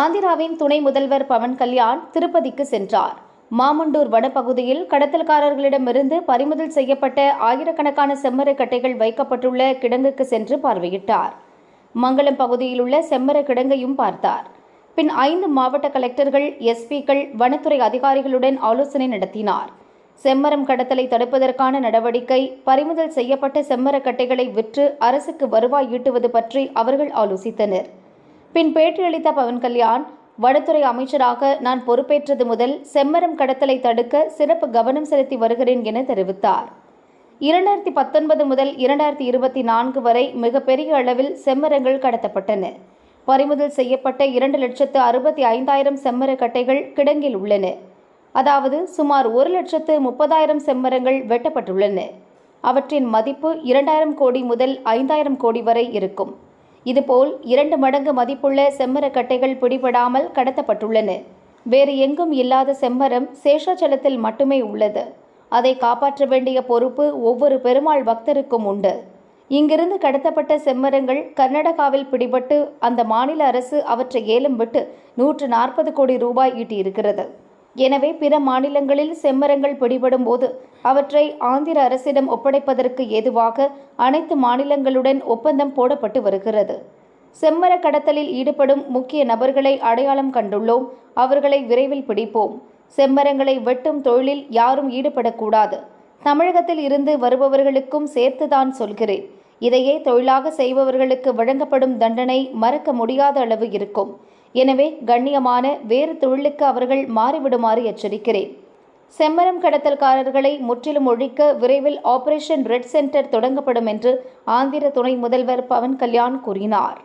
ஆந்திராவின் துணை முதல்வர் பவன் கல்யாண் திருப்பதிக்கு சென்றார். மாமண்டூர் வனப்பகுதியில் கடத்தல்காரர்களிடமிருந்து பறிமுதல் செய்யப்பட்ட ஆயிரக்கணக்கான செம்மரக்கட்டைகள் வைக்கப்பட்டுள்ள கிடங்குக்கு சென்று பார்வையிட்டார். மங்களம் பகுதியில் உள்ள செம்மர கிடங்கையும் பார்த்தார். பின் ஐந்து மாவட்ட கலெக்டர்கள் எஸ்பிக்கள் வனத்துறை அதிகாரிகளுடன் ஆலோசனை நடத்தினார். செம்மரம் கடத்தலை தடுப்பதற்கான நடவடிக்கை பறிமுதல் செய்யப்பட்ட செம்மரக்கட்டைகளை விற்று அரசுக்கு வருவாய் ஈட்டுவது பற்றி அவர்கள் ஆலோசித்தனர். பின் பேட்டியளித்த பவன் கல்யாண் வனத்துறை அமைச்சராக நான் பொறுப்பேற்றது முதல் செம்மரம் கடத்தலை தடுக்க சிறப்பு கவனம் செலுத்தி வருகிறேன் என தெரிவித்தார். இரண்டாயிரத்தி பத்தொன்பது முதல் இரண்டாயிரத்தி இருபத்தி நான்கு வரை மிகப்பெரிய அளவில் செம்மரங்கள் கடத்தப்பட்டன. பறிமுதல் செய்யப்பட்ட இரண்டு லட்சத்து அறுபத்தி ஐந்தாயிரம் செம்மரக்கட்டைகள் கிடங்கில் உள்ளன. அதாவது சுமார் ஒரு லட்சத்து முப்பதாயிரம் செம்மரங்கள் வெட்டப்பட்டுள்ளன. அவற்றின் மதிப்பு இரண்டாயிரம் கோடி முதல் ஐந்தாயிரம் கோடி வரை இருக்கும். இதுபோல் இரண்டு மடங்கு மதிப்புள்ள செம்மரக்கட்டைகள் பிடிபடாமல் கடத்தப்பட்டுள்ளன. வேறு எங்கும் இல்லாத செம்மரம் சேஷாச்சலத்தில் மட்டுமே உள்ளது. அதை காப்பாற்ற வேண்டிய பொறுப்பு ஒவ்வொரு பெருமாள் பக்தருக்கும் உண்டு. இங்கிருந்து கடத்தப்பட்ட செம்மரங்கள் கர்நாடகாவில் பிடிபட்டு அந்த மாநில அரசு அவற்றை ஏலம் விட்டு நூற்று நாற்பது கோடி ரூபாய் ஈட்டியிருக்கிறது. எனவே பிற மாநிலங்களில் செம்மரங்கள் பிடிபடும் போது அவற்றை ஆந்திர அரசிடம் ஒப்படைப்பதற்கு ஏதுவாக அனைத்து மாநிலங்களுடன் ஒப்பந்தம் போடப்பட்டு வருகிறது. செம்மர கடத்தலில் ஈடுபடும் முக்கிய நபர்களை அடையாளம் கண்டுள்ளோம். அவர்களை விரைவில் பிடிப்போம். செம்மரங்களை வெட்டும் தொழிலில் யாரும் ஈடுபடக்கூடாது. தமிழகத்தில் இருந்து வருபவர்களுக்கும் சேர்த்துதான் சொல்கிறேன். இதையே தொழிலாக செய்பவர்களுக்கு வழங்கப்படும் தண்டனை மறக்க முடியாத அளவு இருக்கும். எனவே கண்ணியமான வேறு தொழிலுக்கு அவர்கள் மாறிவிடுமாறு எச்சரிக்கிறேன். செம்மரம் கடத்தல்காரர்களை முற்றிலும் ஒழிக்க விரைவில் ஆபரேஷன் ரெட் சென்டர் தொடங்கப்படும் என்று ஆந்திர துணை முதல்வர் பவன் கல்யாண் கூறினார்.